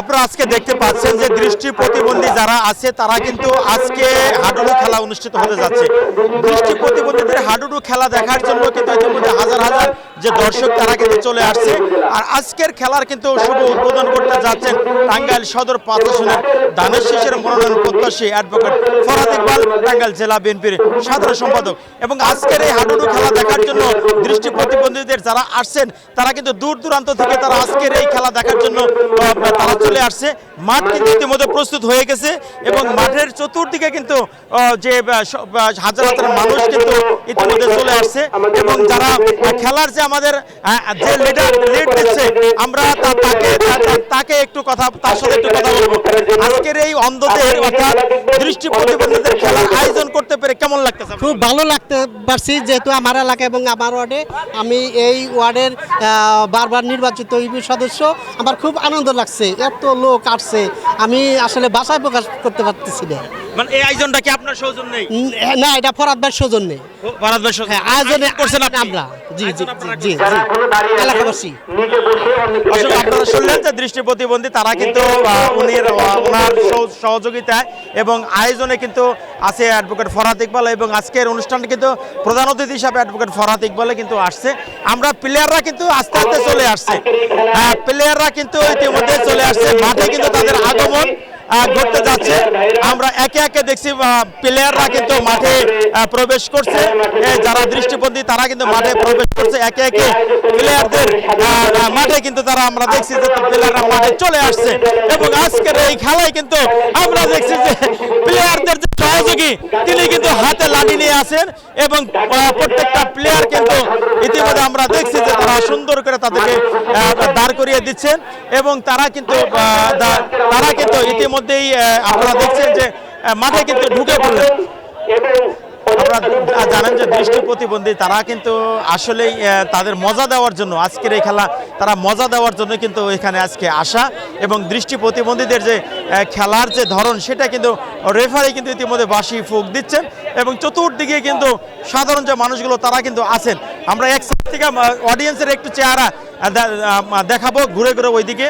আপনারা আজকে দেখতে পাচ্ছেন যে দৃষ্টি প্রতিবন্ধী যারা আছে, তারা কিন্তু আজকে হাডুডু খেলা অনুষ্ঠিত হতে যাচ্ছে। দৃষ্টি প্রতিবন্ধীদের হাডুডু খেলা দেখার জন্য কিন্তু ইতিমধ্যে হাজার হাজার যে দর্শক তারা কিন্তু চলে আসছে। আর আজকের খেলার কিন্তু শুভ উদ্বোধন করতে যাচ্ছেন টাঙ্গাইল সদর প্রশাসনের দানের শেষের মনোনয়ন প্রত্যাশী অ্যাডভোকেট ফরাদ ইকবাল, টাঙ্গাইল জেলা বিএনপির সাধারণ সম্পাদক। এবং আজকের এই হাডুডু খেলা দেখার জন্য দৃষ্টি প্রতিবন্ধীদের যারা আসছেন, তারা কিন্তু দূর দূরান্ত থেকে তারা আজকের এই খেলা দেখার জন্য তারা চলে আসছে। মাঠ কিন্তু ইতিমধ্যে প্রস্তুত হয়ে গেছে এবং মাঠের চতুর্দিকে কিন্তু যে হাজার হাজার মানুষ কিন্তু ইতিমধ্যে চলে আসছে। এবং যারা খেলার যে আমাদের যে লিডার লিড দিচ্ছে আমরা তাকে তাকে একটু কথা তার সাথে একটু কথা বলব। আজকের এই অন্ধদের অর্থাৎ দৃষ্টি প্রতিবন্ধীদের খেলার আয়োজন করতে পেরে কেমন লাগতেছে খুব ভালো লাগতে পারছি যেহেতু আমার এলাকা এবং আমার ওয়ার্ডে আমি এই ওয়ার্ডের বারবার নির্বাচিত ইউপি সদস্য। আমার খুব আনন্দ লাগছে এত লোক আসছে আমি আসলে বাসায় প্রকাশ করতে পারতেছি না। মানে এই আয়োজনটা কি আপনার সৌজন্যেই? উম, না এটা ফরাদ ভাই সৌজন্যে। হ্যাঁ আয়োজনে করছেন আপনি? আমরা। জি জি জি আপনারা জি যারা এখনও দাঁড়িয়ে আছেন, এলাকাবাসী। নিচে বসে অন্যকে আসলে আপনারা শুনলেন যে দৃষ্টি প্রতিবন্ধী তারা কিন্তু আহ, ওনার সহযোগিতায় এবং আয়োজনে কিন্তু আছে অ্যাডভোকেট ফরহাদ ইকবাল এবং আজকের অনুষ্ঠানটি কিন্তু প্রধান অতিথি হিসাবে অ্যাডভোকেট ফরহাদ ইকবালে কিন্তু আসছে। আমরা প্লেয়াররা কিন্তু আস্তে আস্তে চলে আসছে। প্লেয়াররা কিন্তু ইতিমধ্যে চলে আসছে। মাঠে কিন্তু তাদের আগমন। ঘটতে যাচ্ছে। আমরা একে একে দেখছি প্লেয়াররা কিন্তু মাঠে প্রবেশ করছে। যারা দৃষ্টিবন্ধী তারা কিন্তু মাঠে প্রবেশ করছে। একে একে প্লেয়ারদের মাঠে কিন্তু তারা আমরা দেখছি যে প্লেয়াররা মাঠে চলে আসছে। এবং আজকের এই খেলায় কিন্তু আমরা দেখছি যে প্লেয়ারদের সহযোগী, তিনি কিন্তু হাতে লাঠি নিয়ে আসেন এবং প্রত্যেকটা প্লেয়ার কিন্তু ইতিমধ্যে আমরা দেখছি যে তারা সুন্দর করে তাদেরকে দাঁড় করিয়ে দিচ্ছেন এবং তারা কিন্তু তারা কিন্তু ইতিমধ্যেই আপনারা দেখছেন যে মাঠে কিন্তু ঢুকে পড়লেন। আপনারা জানেন যে দৃষ্টি প্রতিবন্ধী, তারা কিন্তু আসলেই তাদের মজা দেওয়ার জন্য, আজকের এই খেলা, তারা মজা দেওয়ার জন্য কিন্তু এখানে আজকে আসা এবং দৃষ্টি প্রতিবন্ধীদের যে খেলার যে ধরন, সেটা কিন্তু রেফারি কিন্তু ইতিমধ্যে বাসি ফুক দিচ্ছেন এবং চতুর্দিকে কিন্তু সাধারণ যে মানুষগুলো, তারা কিন্তু আছেন। আমরা এক সাইড থেকে অডিয়েন্সের একটু চেহারা দেখাবো, ঘুরে ঘুরে ওইদিকে।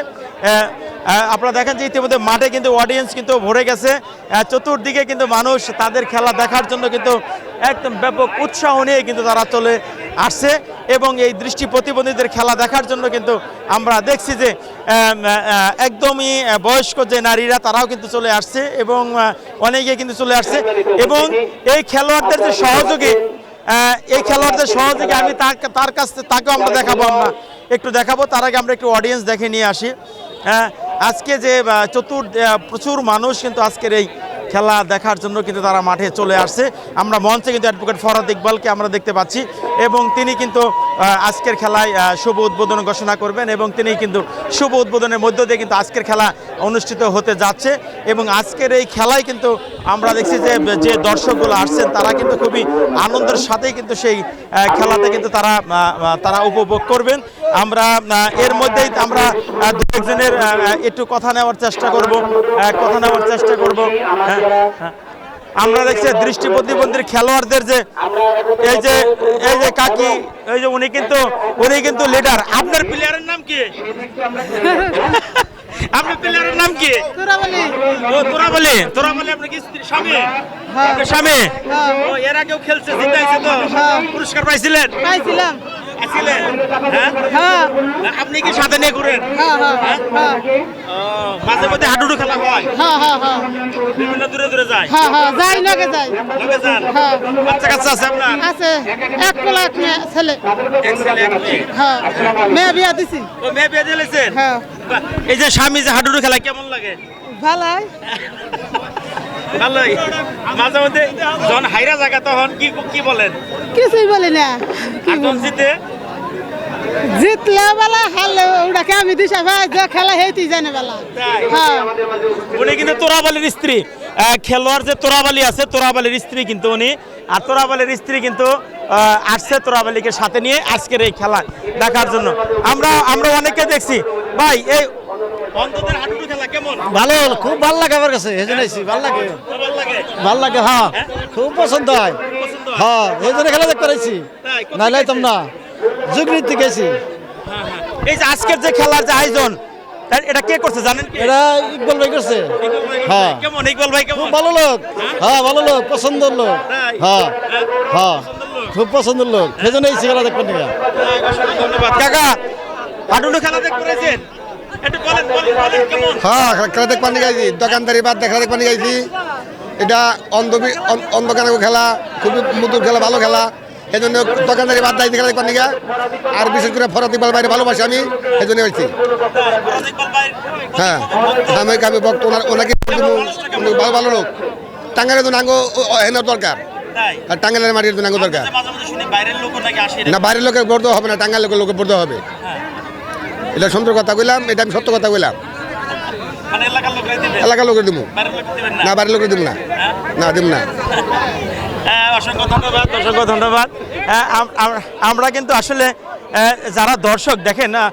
আপনারা দেখেন যে ইতিমধ্যে মাঠে কিন্তু অডিয়েন্স কিন্তু ভরে গেছে। চতুর্দিকে কিন্তু মানুষ তাদের খেলা দেখার জন্য কিন্তু একদম ব্যাপক উৎসাহ নিয়ে কিন্তু তারা চলে আসছে এবং এই দৃষ্টি প্রতিবন্ধীদের খেলা দেখার জন্য কিন্তু আমরা দেখছি যে একদমই বয়স্ক যে নারীরা তারাও কিন্তু চলে আসছে এবং অনেকে কিন্তু চলে আসছে এবং এই খেলোয়াড়দের যে সহযোগী এই খেলোয়াড়দের সহযোগী আমি তার কাছ থেকে তাকেও আমরা দেখাবো আমরা। একটু দেখাবো, তার আগে আমরা একটু অডিয়েন্স দেখে নিয়ে আসি। আজকে যে চতুর প্রচুর মানুষ কিন্তু আজকের এই খেলা দেখার জন্য কিন্তু তারা মাঠে চলে আসছে। আমরা মঞ্চে কিন্তু অ্যাডভোকেট ফরহাদ ইকবালকে আমরা দেখতে পাচ্ছি এবং তিনি কিন্তু আজকের খেলায় শুভ উদ্বোধন ঘোষণা করবেন এবং তিনি কিন্তু শুভ উদ্বোধনের মধ্য দিয়ে কিন্তু আজকের খেলা অনুষ্ঠিত হতে যাচ্ছে এবং আজকের এই খেলায় কিন্তু আমরা দেখছি যে যে দর্শকগুলো আসছেন, তারা কিন্তু খুবই আনন্দের সাথেই কিন্তু সেই খেলাতে কিন্তু তারা তারা উপভোগ করবেন। আমরা এর মধ্যেই আমরা দু একজনের একটু কথা নেওয়ার চেষ্টা করব কথা নেওয়ার চেষ্টা করব। হ্যাঁ, হ্যাঁ। আমরা দেখছি দৃষ্টি প্রতিবন্ধীর খেলোয়াড়দের যে এই যে এই যে কাকি এই যে উনি কিন্তু উনি কিন্তু লিডার আপনার প্লেয়ারের নাম কি? আপনার প্লেয়ারের নাম কি? ও তোরা বলে তোরা আপনি কি স্বামী? আপনার স্বামী? ও এর আগেও খেলছে জিতাইছে তো। পুরস্কার পাইছিলেন? পাইছিলাম। হ্যাঁ? হ্যাঁ। আপনি কি সাথে নিয়ে ঘুরেন? হ্যাঁ হ্যাঁ মাঝে মধ্যে হাডুডু খেলা হয়? বিভিন্ন দূরে দূরে যায়? হ্যাঁ হ্যাঁ যাই লগে যাই। লগে যান। বাচ্চা কাচ্চা আছে আপনার? আছে। এক কোলা এক মেয়ে ছেলে। এক ছেলে এক মেয়ে? হ্যাঁ। মেয়ে বিয়া দিছি। ও মেয়ে বিয়ে দিয়েছেন হ্যাঁ। এই যে স্বামী যে হাডুডু খেলা কেমন লাগে? ভালাই। ভালোই। মাঝে মধ্যে যখন হাইরা জায়গা তখন কি কি বলেন? কিছুই বলি না? জিতে? জিতলে বেলা হারলে ওটাকে আমি দিশা ভাই যে খেলা হেঁটেই জানে বেলা? হ্যাঁ। উনি কিন্তু তোরাবালির স্ত্রী। খেলোয়াড় যে তোরাবালি আছে তোরাবালির স্ত্রী কিন্তু উনি। আর তোরাবালির স্ত্রী কিন্তু আসছে তোরাবালিকে সাথে নিয়ে আজকের এই খেলা দেখার জন্য। আমরা আমরা অনেকে দেখছি। ভাই এই ভালো খুব ভালো লাগে আমার কাছে এই জন্য ভালো লাগে। ভালো লাগে? ভালো লাগে হ্যাঁ খুব পছন্দ হয়। হ্যাঁ? এই জন্য খেলা দেখতে পাইছি নাইলে তো না যুগ নীতি গেছি এই যে আজকের যে খেলার যে আয়োজন এটা কে করছে জানেন এটা ইকবাল ভাই করছে। হ্যাঁ। কেমন ইকবাল ভাই কেমন? ভালো লোক। হ্যাঁ? ভালো লোক পছন্দের লোক? হ্যাঁ হ্যাঁ খুব পছন্দের লোক। সেজন্য এই খেলা দেখবেন কাকা হাডুডু খেলা দেখতে হ্যাঁ খেলা দেখবার নিয়ে গেছি দোকানদারি বাদ দেখা দেখবার নিয়ে গেছি এটা অন্ধবি অন্ধকার খেলা? খুবই মধুর খেলা ভালো খেলা। এই জন্য দোকানদারি বাদ দায়িত্ব খেলা দেখবার নিয়ে আর বিশেষ করে ফরাত ইকবাল বাইরে ভালোবাসি আমি এই জন্য হয়েছি হ্যাঁ আমি আমি ভক্ত ওনার ওনাকে উনি ভালো ভালো লোক। টাঙ্গালের আঙ্গ হেনার দরকার। আর টাঙ্গালের মাটির দরকার। না বাইরের লোকের বর্ধ হবে না টাঙ্গাল লোকের লোকের বর্ধ হবে। এটা সুন্দর কথা কইলাম এটা আমি সত্য কথা কইলাম। মানে এলাকার লোকের দিব না? বাড়ির লোকের দিব না। না দিব না। হ্যাঁ, অসংখ্য ধন্যবাদ অসংখ্য ধন্যবাদ। হ্যাঁ, আম- আম- আমরা কিন্তু আসলে যারা দর্শক দেখেন না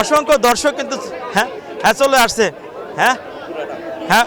অসংখ্য দর্শক কিন্তু হ্যাঁ হ্যাঁ চলে আসছে। হ্যাঁ হ্যাঁ